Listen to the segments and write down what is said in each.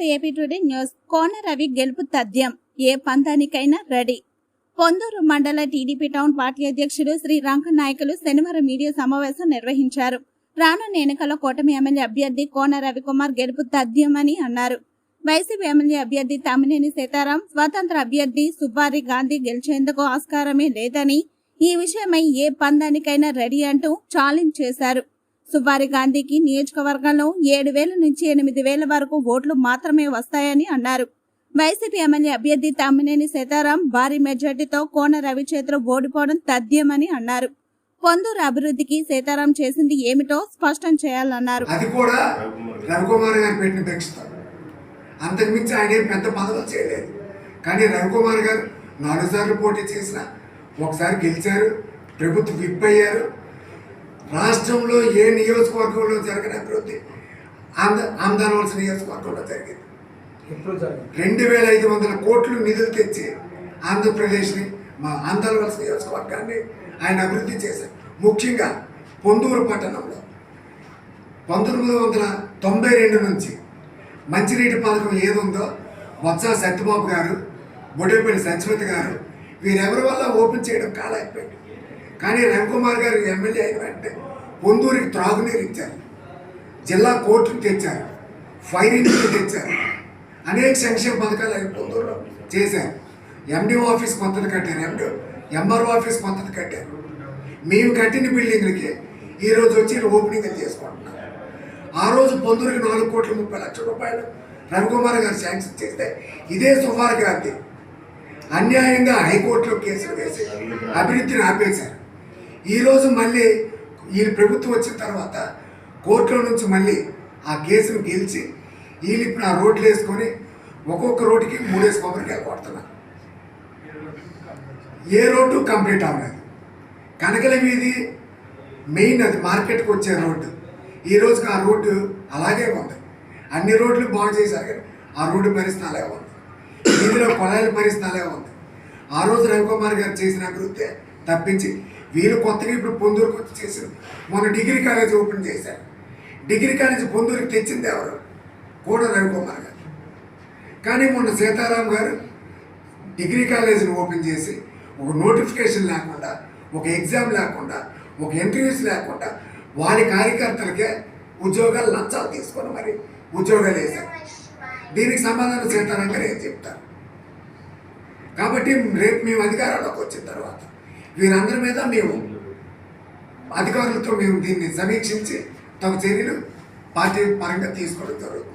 To AP today news Kona Ravi గెలుపు తథ్యం. ఏ పంతానికైనా ready. Ponduru మండల టీడీపీ టౌన్ పార్టీ అధ్యక్షుడు శ్రీ రంగనాయకులు శనివారం మీడియా సమావేశం నిర్వహించారు. రానున్న ఎన్నికల కూటమి ఎమ్మెల్యే అభ్యర్థి కోన రవికుమార్ గెలుపు తథ్యమని అన్నారు. వైసీపీ ఎమ్మెల్యే అభ్యర్థి తమ్మినేని సీతారాం స్వతంత్ర అభ్యర్థి సుబ్బారి గాంధీ గెలిచేందుకు ఆస్కారమే లేదని ఈ విషయమై ఏ పందానికైనా రెడీ అంటూ ఛాలెంజ్ చేశారు. సుబ్బారి గాంధీకి నియోజకవర్గంలో ఏడు వేల నుంచి ఎనిమిది వేల వరకు ఓట్లు మాత్రమే వస్తాయని అన్నారు. వైసీపీ ఎమ్మెల్యే అభ్యర్థి తమ్మినేని సీతారాం భారీ మెజార్టీతో కోన రవి ఓడిపోవడం తథ్యమని అన్నారు. పొందూరు అభివృద్ధికి సీతారాం చేసింది ఏమిటో స్పష్టం చేయాలన్నారు. అది కూడా రవికుమార్ గారు పెట్టిన పెంచుతారు. అంతకుమించి ఆయన ఏం పెద్ద పదవులు చేయలేదు. కానీ రవికుమార్ గారు నాలుగు సార్లు పోటీ చేసిన ఒకసారి గెలిచారు ప్రభుత్వ విప్ అయ్యారు రాష్ట్రంలో ఏ నియోజకవర్గంలో జరిగిన అభివృద్ధి? ఆంధ్ర ఆంధ్రవలస నియోజకవర్గంలో జరిగింది. రెండు వేల ఐదు వందల కోట్లు నిధులు తెచ్చి ఆంధ్రప్రదేశ్ని మా ఆంధ్రవలస నియోజకవర్గాన్ని ఆయన అభివృద్ధి చేశారు. ముఖ్యంగా పొందూరు పట్టణంలో. పంతొమ్మిది వందల తొంభై రెండు నుంచి మంచినీటి పథకం ఏదుందో వత్స సత్యబాబు గారు బొడేపల్లి సత్యవతి గారు వీరెవరి వల్ల ఓపెన్ చేయడం కాలేకపోయింది కానీ రవికుమార్ గారు ఎమ్మెల్యే అయిన వెంటనే పొందూరికి త్రాగునీరు ఇచ్చారు. జిల్లా కోర్టును తెచ్చారు. ఫైర్ ఇంజిన్ తెచ్చారు. అనేక సంక్షేమ పథకాలు అవి పొందూరులో చేశారు. ఎండిఓ ఆఫీస్ కొత్తది కట్టారు. ఎండి ఎంఆర్ఓ ఆఫీస్ కొత్తది కట్టారు. మేము కట్టిన బిల్డింగ్లకి ఈరోజు వచ్చి ఓపెనింగ్ చేసుకుంటున్నాం ఆ రోజు పొందూరికి నాలుగు కోట్ల ముప్పై లక్షల రూపాయలు రవికుమార్ గారు శాంక్షన్ చేస్తే ఇదే సుమారు గాంధీ అన్యాయంగా హైకోర్టులో కేసులు వేసి అభివృద్ధిని ఆపేశారు. ఈరోజు మళ్ళీ ఈ ప్రభుత్వం వచ్చిన తర్వాత కోర్టులో నుంచి మళ్ళీ ఆ కేసును గెలిచి వీళ్ళు ఇప్పుడు ఆ రోడ్లు వేసుకొని ఒక్కొక్క రోడ్డుకి మూడేసి కొబ్బరికాయ కొడుతున్నారు. ఏ రోడ్డు కంప్లీట్ అవ్వలేదు. కనకల వీధి మెయిన్ అది మార్కెట్కి వచ్చే రోడ్డు. ఈ రోజుకి ఆ రోడ్డు అలాగే ఉంది. అన్ని రోడ్లు బాగు చేశారు కానీ ఆ రోడ్డు పరిస్థితి అలాగే ఉంది. వీధిలో పొలాల పరిస్థితి అలాగే ఉంది. ఆ రోజు రవికుమార్ గారు చేసిన అభివృద్ధి తప్పించి వీళ్ళు కొత్తగా ఇప్పుడు పొందూరుకు వచ్చి చేశారు. మొన్న డిగ్రీ కాలేజ్ ఓపెన్ చేశారు. డిగ్రీ కాలేజ్ పొందూరుకి తెచ్చింది ఎవరు? కూడా రవికుమార్ గారు. కానీ మొన్న సీతారాం గారు డిగ్రీ కాలేజీని ఓపెన్ చేసి ఒక నోటిఫికేషన్ లేకుండా ఒక ఎగ్జామ్ లేకుండా ఒక ఇంటర్వ్యూస్ లేకుండా వారి కార్యకర్తలకే ఉద్యోగాలు లంచాలు తీసుకొని మరి ఉద్యోగాలు వేశారు. దీనికి సమాధానం సీతారాం గారు ఏం చెప్తారు? కాబట్టి రేపు మేము అధికారంలోకి వచ్చిన తర్వాత వీరందరి మీద మేము అధికారులతో మేము దీన్ని సమీక్షించి తమ చర్యలు పార్టీ పరంగా తీసుకోవడం జరుగుతుంది.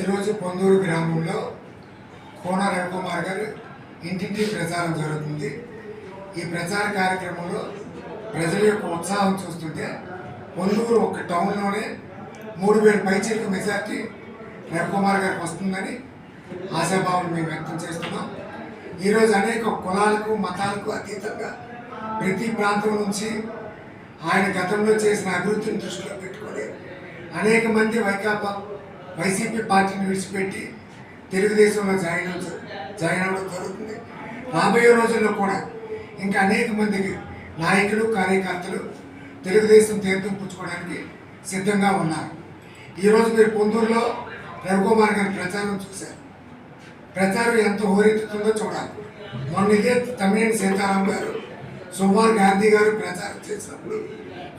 ఈరోజు పొందూరు గ్రామంలో కోన రవికుమార్ గారు ఇంటింటి ప్రచారం జరుగుతుంది ఈ ప్రచార కార్యక్రమంలో ప్రజల యొక్క ఉత్సాహం చూస్తుంటే పొందూరు ఒక టౌన్లోనే మూడు వేల పైచీలకు మెజార్టీ రవికుమార్ గారికి వస్తుందని ఆశాభావం మేము వ్యక్తం చేస్తున్నాం. ఈరోజు అనేక కులాలకు మతాలకు అతీతంగా ప్రతి ప్రాంతం నుంచి ఆయన గతంలో చేసిన అభివృద్ధిని దృష్టిలో పెట్టుకొని అనేక మంది వైకాపా వైసీపీ పార్టీని విడిచిపెట్టి తెలుగుదేశంలో జాయిన్ జాయిన్ అవ్వడం జరుగుతుంది. రాబోయే రోజుల్లో కూడా ఇంకా అనేక మంది నాయకులు కార్యకర్తలు తెలుగుదేశం తీర్థం పుచ్చుకోవడానికి సిద్ధంగా ఉన్నారు. ఈరోజు మీరు పొందూరులో రఘుకుమార్ గారి ప్రచారం చూశారు. ప్రచారం ఎంత హోరెత్తుతుందో చూడాలి. మొన్న ఇదే తమ్మినేని సీతారాం గారు సుమార్ గాంధీ గారు ప్రచారం చేసినప్పుడు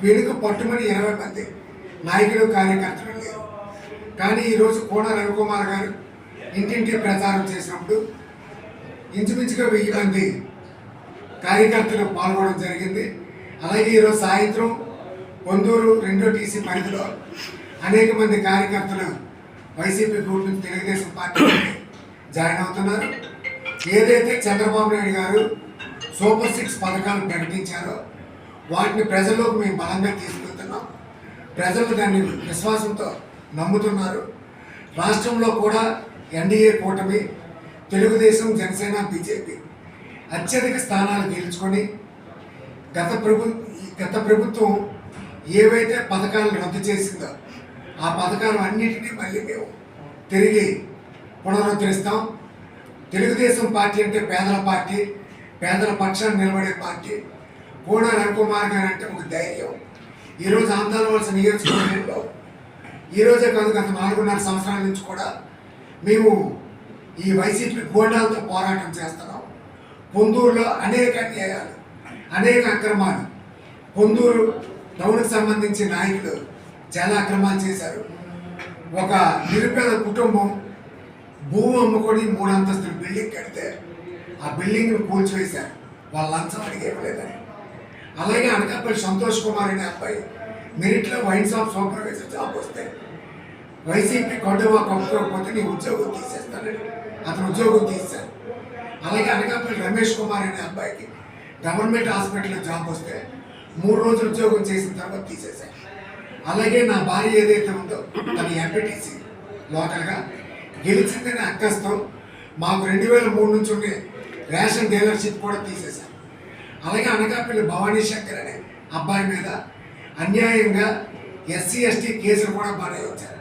వెనుక పట్టుమని ఇరవై మంది నాయకులు కార్యకర్తలు లేరు. కానీ ఈరోజు కోన రవికుమార్ గారు ఇంటింటి ప్రచారం చేసినప్పుడు ఇంచుమించుగా వెయ్యి మంది కార్యకర్తలు పాల్గొనడం జరిగింది. అలాగే ఈరోజు సాయంత్రం పొందూరు రెండో టీసీ పరిధిలో అనేక మంది కార్యకర్తలు వైసీపీ గ్రూప్ నుంచి తెలుగుదేశం పార్టీ జాయిన్ అవుతున్నారు. ఏదైతే చంద్రబాబు నాయుడు గారు సూపర్ సిక్స్ పథకాలు ప్రకటించారో వాటిని ప్రజల్లోకి మేము బలంగా తీసుకెళ్తున్నాం. ప్రజలు దాన్ని విశ్వాసంతో నమ్ముతున్నారు. రాష్ట్రంలో కూడా ఎన్డీఏ కూటమి తెలుగుదేశం జనసేన బీజేపీ అత్యధిక స్థానాలు గెలుచుకొని గత ప్రభు గత ప్రభుత్వం ఏవైతే పథకాలను రద్దు చేసిందో ఆ పథకాలు అన్నింటినీ మళ్ళీ మేము తిరిగి పునరుద్ధరిస్తాం. తెలుగుదేశం పార్టీ అంటే పేదల పార్టీ పేదల పక్షాన్ని నిలబడే పార్టీ. కోన రవికుమార్ గారు అంటే ఒక ధైర్యం. ఈరోజు ఆందోళన నియోజకవర్గంలో ఈరోజే కాదు గత నాలుగున్నర సంవత్సరాల నుంచి కూడా మేము ఈ వైసీపీ గోండాలతో పోరాటం చేస్తున్నాం. పొందూరులో అనేక అన్యాయాలు అనేక అక్రమాలు. పొందూరు టౌన్కి సంబంధించిన నాయకులు చాలా అక్రమాలు చేశారు. ఒక నిరుపేద కుటుంబం భూమి అమ్ముకొని మూడు అంతస్తుల బిల్డింగ్ కడితే ఆ బిల్డింగ్ కూల్చివేశారు. వాళ్ళ లంచం అడిగి ఇవ్వలేదని. అలాగే అనకాపల్లి సంతోష్ కుమార్ అనే అబ్బాయి మెరిట్లో వైన్ షాప్ సూపర్వైజర్ జాబ్ వస్తే వైసీపీ కండువా కొట్టుకోకపోతే నీ ఉద్యోగం తీసేస్తానని అతను ఉద్యోగం తీశారు. అలాగే అనకాపల్లి రమేష్ కుమార్ అనే అబ్బాయికి గవర్నమెంట్ హాస్పిటల్లో జాబ్ వస్తే మూడు రోజులు ఉద్యోగం చేసిన తర్వాత తీసేశారు. అలాగే నా భార్య ఏదైతే ఉందో తన ఎంపీటీసీ లోకల్గా గెలిచిందనే అక్కస్తో మాకు రెండు వేల మూడు నుంచి ఉండే రేషన్ డీలర్షిప్ కూడా తీసేశారు. అలాగే అనకాపల్లి భవానీ శంకర్ అనే అబ్బాయి మీద అన్యాయంగా ఎస్సీ ఎస్టీ కేసులు కూడా బాగా వచ్చారు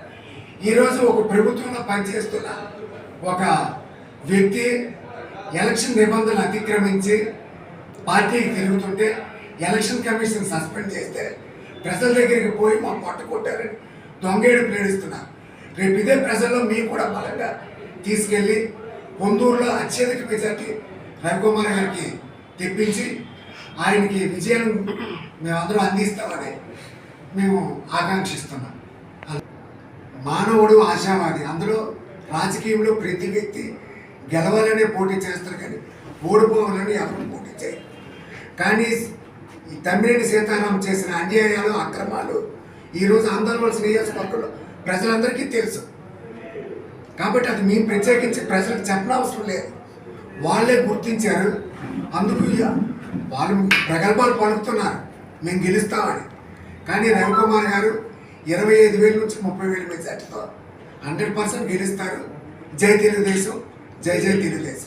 ఈరోజు ఒక ప్రభుత్వంలో పనిచేస్తున్న ఒక వ్యక్తి ఎలక్షన్ నిబంధనలు అతిక్రమించి పార్టీకి తిరుగుతుంటే ఎలక్షన్ కమిషన్ సస్పెండ్ చేస్తే ప్రజల దగ్గరికి పోయి మా పట్టుకుంటారని దొంగేడు ప్రేరిస్తున్నారు రేపు ఇదే ప్రజల్లో మేము కూడా బలంగా తీసుకెళ్ళి పొందూరులో అత్యధిక మెజార్టీ రవికుమార్ గారికి తెప్పించి ఆయనకి విజయం మేమందరం అందిస్తామని మేము ఆకాంక్షిస్తున్నాం. మానవుడు ఆశావాది. అందులో రాజకీయంలో ప్రతి వ్యక్తి గెలవాలనే పోటీ చేస్తారు కానీ ఓడిపోవాలని ఎవరు పోటీ చేయరు. కానీ ఈ తమ్మినేని సీతారాం చేసిన అన్యాయాలు అక్రమాలు ఈరోజు ఆందోళన నియోజకవర్గంలో ప్రజలందరికీ తెలుసు. కాబట్టి అది మేము ప్రత్యేకించి ప్రజలకు చెప్పనవసరం లేదు. వాళ్ళే గుర్తించారు. అందుకు వాళ్ళు ప్రగల్భాలు పలుకుతున్నారు. మేము గెలుస్తామని. కానీ రవికుమార్ గారు ఇరవై ఐదు వేల నుంచి ముప్పై వేల మెజార్టీతో హండ్రెడ్ పర్సెంట్ గెలుస్తారు. జై తెలుగుదేశం జై జై తెలుగుదేశం.